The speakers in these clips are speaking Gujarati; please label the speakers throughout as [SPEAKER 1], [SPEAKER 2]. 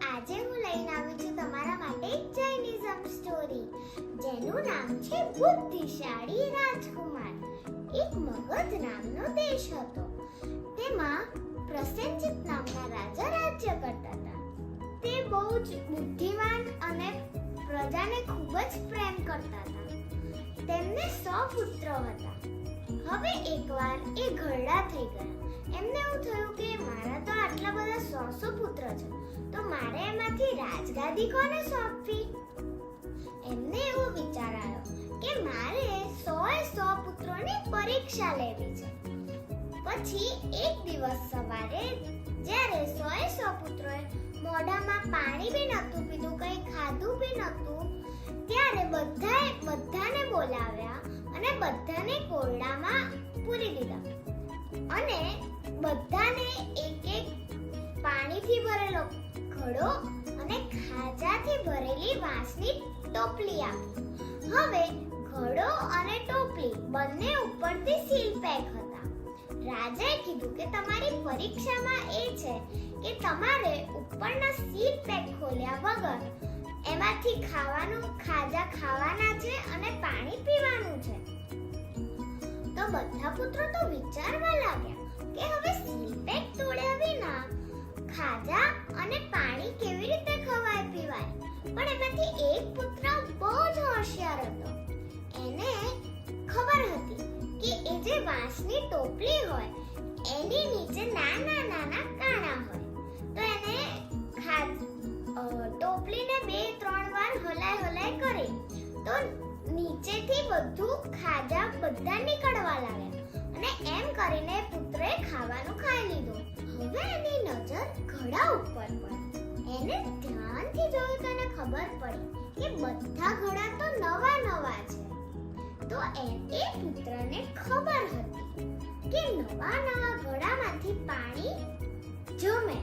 [SPEAKER 1] આજે હું લઈને આવી છું તમારા માટે એક જૈનિઝમ સ્ટોરી, જેનું નામ છે બુદ્ધિશાળી રાજકુમાર. એક મગધ નામનો દેશ હતો. તેમાં પ્રસેનજીત નામના રાજા રાજ્ય કરતા હતા. તે બહુ જ બુદ્ધિમાન અને પ્રજાને ખૂબ જ પ્રેમ કરતા હતા. તેમને સો પુત્રો હતા. હવે એકવાર એ ઘરડા થઈ ગયા. એમને એવું થયું કે મારા તો આટલા બધા સો સો પુત્ર છે. તો મારે એમાંથી રાજગાદી કોને સોંપવી? એમને એવો વિચાર આવ્યો કે મારે સોએ સો પુત્રોની પરીક્ષા લેવી છે. પછી એક દિવસ સવારે જ્યારે સોએ સો પુત્રોએ મોઢામાં પાણી બી નહોતું પીધું, કંઈ ખાધું બી નહોતું, ત્યારે બધાએ બધાને બોલાવ્યા અને બધાને કોરડામાં પૂરી દીધા. અને બધાને એક પાણીથી ભરેલો ઘડો અને ખાજાથી ભરેલી વાંસની ટોપલી આપી. હવે ઘડો અને ટોપલી બંને ઉપરથી સીલ પેક હતા. રાજાએ કીધું કે તમારી પરીક્ષામાં એ છે કે તમારે ઉપરના સીલ પેક ખોલ્યા વગર એમાંથી ખાવાનું, ખાજા ખાવાના છે અને પાણી પીવાનું છે. તો બધા પુત્રો તો વિચારવા લાગ્યા કે હવે સીલ પેક તોડ્યા વિના ખાજા અને પાણી કેવી રીતે ખવાય પીવાય? પણ એમાંથી એક પુત્ર બહુ જ હોશિયાર હતો. એને ખબર હતી કે એ જે વાંસની ટોપલી હોય, એની નીચે નાના નાના કાણા હોય. તો એને ખા ટોપલીને બે ત્રણ વાર હલાય હલાય કરી તો નીચેથી બધું ખાજા બધા નીકળવા લાગ્યા. અને એમ કરીને પુત્રે ખાવાનું ખાઈ લીધું. હવે ઘડા ઉપર એને ધ્યાનથી જોયું તો એને ખબર પડી કે બધા ઘડા તો નવા નવા છે. તો એ પુત્રને ખબર હતી કે નવા નવા ઘડામાંથી પાણી જમે.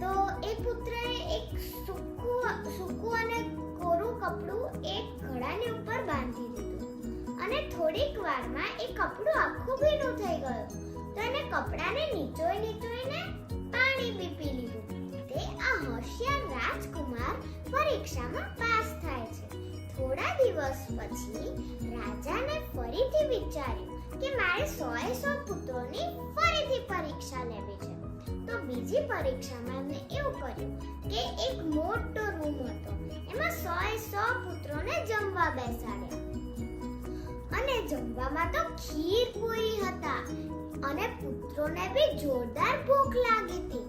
[SPEAKER 1] તો એ પુત્રએ એક સૂકું સૂકું અને કોરું કપડું એક ઘડાની ઉપર બાંધી દીધું. અને થોડીક વારમાં એ કપડું આખું ભીનું થઈ ગયું. કપડાને નીચોઈ નીચોઈને પાણી બી પી લીધું. તે આ હોશિયાર રાજકુમાર પરીક્ષામાં પાસ થાય છે. થોડા દિવસ પછી રાજાને ફરીથી વિચાર્યું કે મારે સોએ સો પુત્રોની ફરીથી પરીક્ષા લેવી છે. તો બીજી પરીક્ષામાં એમને એવું કર્યું કે એક મોટો રૂમ હતો. એમાં સોએ સો પુત્રોને જમવા બેસાડ્યા. અને જમવામાં તો ખીર પૂરી હતા. અને પુત્રોને બી જોરદાર ભૂખ લાગી હતી.